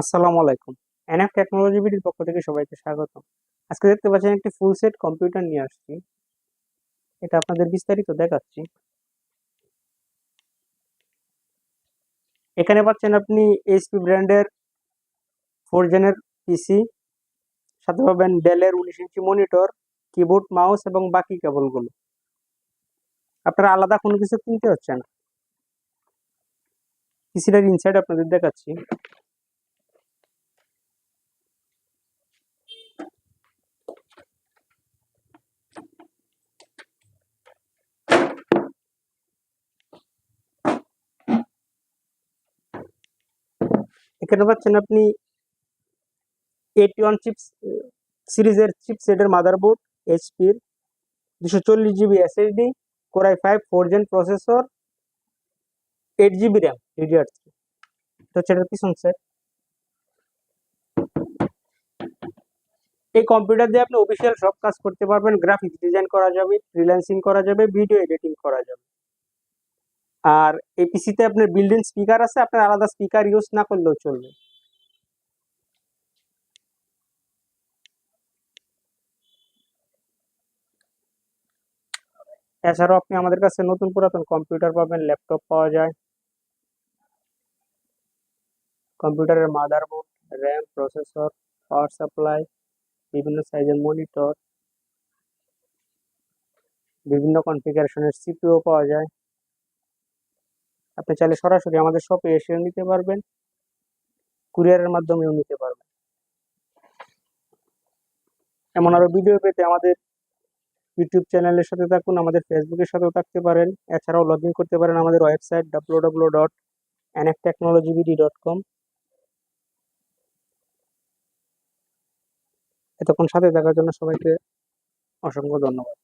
আসসালামু আলাইকুম। NF technology বিডির পক্ষ থেকে সবাইকে স্বাগত আজকে দেখতে পাচ্ছেন একটি ফুল সেট কম্পিউটার নিয়ে আসছি। এটা আপনাদের বিস্তারিত দেখাচ্ছি। এখানে পাচ্ছেন আপনি এইচপি ব্র্যান্ডের ফোর জেনের পিসি সাথে পাবেন ডেলের উনিশ ইঞ্চি মনিটর কিবোর্ড মাউস এবং বাকি কেবলগুলো। আপনারা আলাদা কোনো কিছু কিনতে হচ্ছে না পিসিটার ইনসাইড আপনাদের দেখাচ্ছি। এখানে পাচ্ছেন আপনি এইটি ওয়ান চিপস, সিরিজের চিপসেটের মাদারবোর্ড এইচপির দুশো চল্লিশ GB SSD core i five, four gen processor, eight GB RAM DDR three. এটা হচ্ছে এটার পিছন সেট এই কম্পিউটার দিয়ে আপনি অফিসিয়াল সব কাজ করতে পারবেন। গ্রাফিক্স ডিজাইন করা যাবে ফ্রিল্যান্সিং করা যাবে ভিডিও এডিটিং করা যাবে। আর এই পিসিতে আপনার বিল্ডিং স্পিকার আছে, আপনার আলাদা স্পিকার ইউজ না করলেও চলবে। এছাড়াও আপনি আমাদের কাছে নতুন পুরাতন কম্পিউটার পাবেন ল্যাপটপ পাওয়া যায়। কম্পিউটারের motherboard RAM processor power supply বিভিন্ন সাইজের মনিটর বিভিন্ন কনফিগারেশনের সিপিও পাওয়া যায়। আপনি চাইলে সরাসরি আমাদের শপে এসেও নিতে পারবেন। কুরিয়ারের মাধ্যমেও নিতে পারবেন। এমন আরও ভিডিও পেতে আমাদের ইউটিউব চ্যানেলের সাথে থাকুন, আমাদের ফেসবুকের সাথেও থাকতে পারেন। এছাড়াও লগ করতে পারেন আমাদের website W W dot NF technology BD dot com এতক্ষণ সাথে থাকার জন্য সবাইকে অসংখ্য ধন্যবাদ।